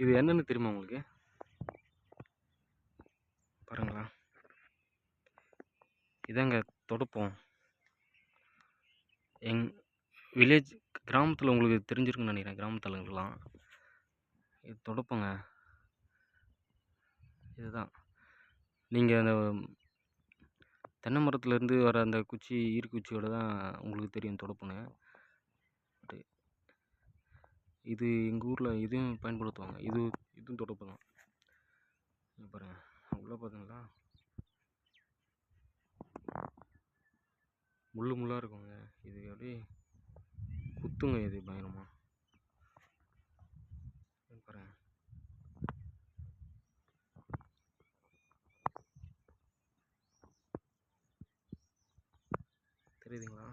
இது என்னன்னு தெரியுமா உங்களுக்கு? பாருங்களா. இதாங்க தொடுப்போம். எங் வில்லேஜ் கிராமத்தில் உங்களுக்கு தெரிஞ்சிருக்குன்னு நினைக்கிறேன் கிராமத்தலங்கள்லாம். இது தொடுப்போங்க. இதுதான். நீங்கள் அந்த தென்னை மரத்துலேருந்து வர அந்த குச்சி ஈர்க்குச்சியோட தான் உங்களுக்கு தெரியும் தொடுப்புன்னு. இது எங்கள் ஊரில் இதுவும் பயன்படுத்துவாங்க. இது இதுவும் தொடப்பு தான் இங்க உள்ளே பார்த்தீங்களா? முள்ளு முள்ளாக இருக்குங்க. இது அப்படியே குத்துங்க. இது பயங்கரமாக பாருங்கள் தெரியுதுங்களா?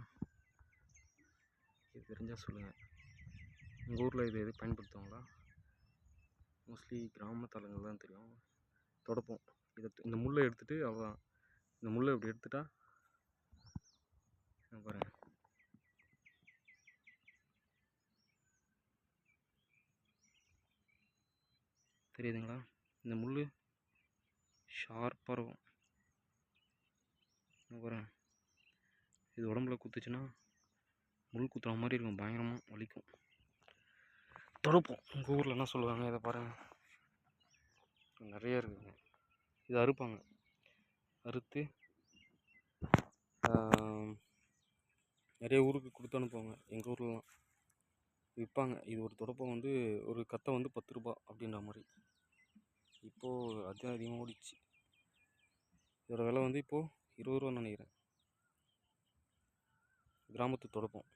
இது தெரிஞ்சால் சொல்லுங்கள் உங்கள் ஊரில் இது எது பயன்படுத்துவாங்களா? மோஸ்ட்லி கிராமத்தலங்கள் தான் தெரியும். தொடப்போம். இதை இந்த முள்ளை எடுத்துகிட்டு அவ்வளோதான் இந்த முள்ளை இப்படி எடுத்துட்டா இங்க தெரியுதுங்களா? இந்த முள் ஷார்ப்பாக இருக்கும். இங்க இது உடம்புல குத்துச்சுன்னா முள் குத்துற மாதிரி இருக்கும். பயங்கரமாக வலிக்கும். தொடப்போம். உங்கள் ஊரில் என்ன சொல்லுவாங்க? இதை பாருங்கள் நிறைய இருக்குங்க. இது அறுப்பாங்க. அறுத்து நிறைய ஊருக்கு கொடுத்து அனுப்புவாங்க. எங்கள் ஊர்லலாம். விற்பாங்க. இது ஒரு தொடப்பம் வந்து ஒரு கத்தை வந்து பத்து ரூபா அப்படின்ற மாதிரி. இப்போது அது அதிகமாக ஓடிச்சு இதோட விலை வந்து இப்போது இருபது ரூபான்னு நினைக்கிறேன். கிராமத்து தொடப்பம்.